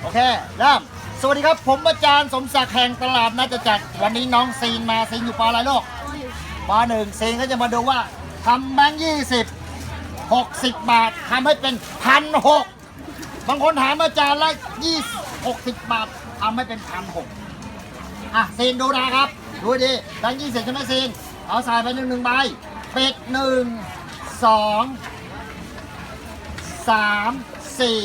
โอเคเริ่มสวัสดีครับ ผมอาจารย์สมศักดิ์แห่งตลาดนัดจจักรวันนี้น้องซีนมาซีนอยู่ปออะไรลูกปอหนึ่งซีนก็จะมาดูว่าทำแบงค์ยี่สิบหกสิบบาททำให้เป็นพันหกบางคนถามอาจารย์ละยี่หกสิบบาททำให้เป็นพันหกอะซีนดูนะครับดูดีแบงค์ยี่สิบใช่ไหมซีนเอาใส่ไปหนึ่งหนึ่งใบเป็ดหนึ่งสองสามสี่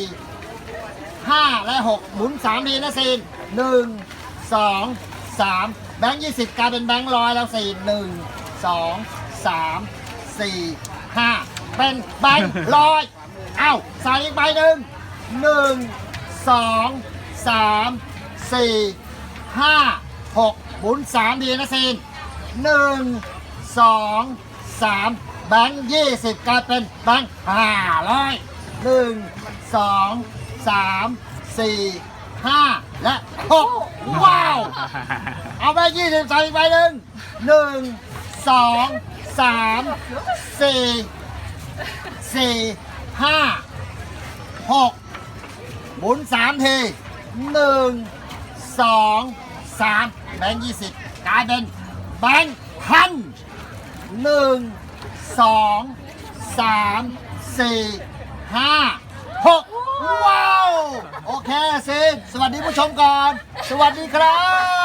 ห้าและหกหมุนสามทีนะซีนหนึ่งสองสามแบงค์ยี่สิบกลายเป็นแบงค์ร้อยแล้วซีนหนึ่งสองสามสี่ห้าเป็นแบงค์ร้อยเอ้าใส่อีกใบหนึ่งหนึ่งสองสามสี่ห้าหกหมุนสามทีนะซีนหนึ่งสองสามแบงค์ยี่สิบกลายเป็นแบงค์ห้าร้อยหนึ่งสอง สามสี่ห้าและหกว้าว เอาไปยี่สิบใส่อีกใบหนึ่งหนึ่งสองสามสี่สี่ห้าหกหมุนสามทีหนึ่งสองสามแบงค์ยี่สิบกลายเป็นแบงค์พันหนึ่งสองสามสี่ห้าหกว้าว โอเคสิสวัสดีผู้ชมก่อน สวัสดีครับ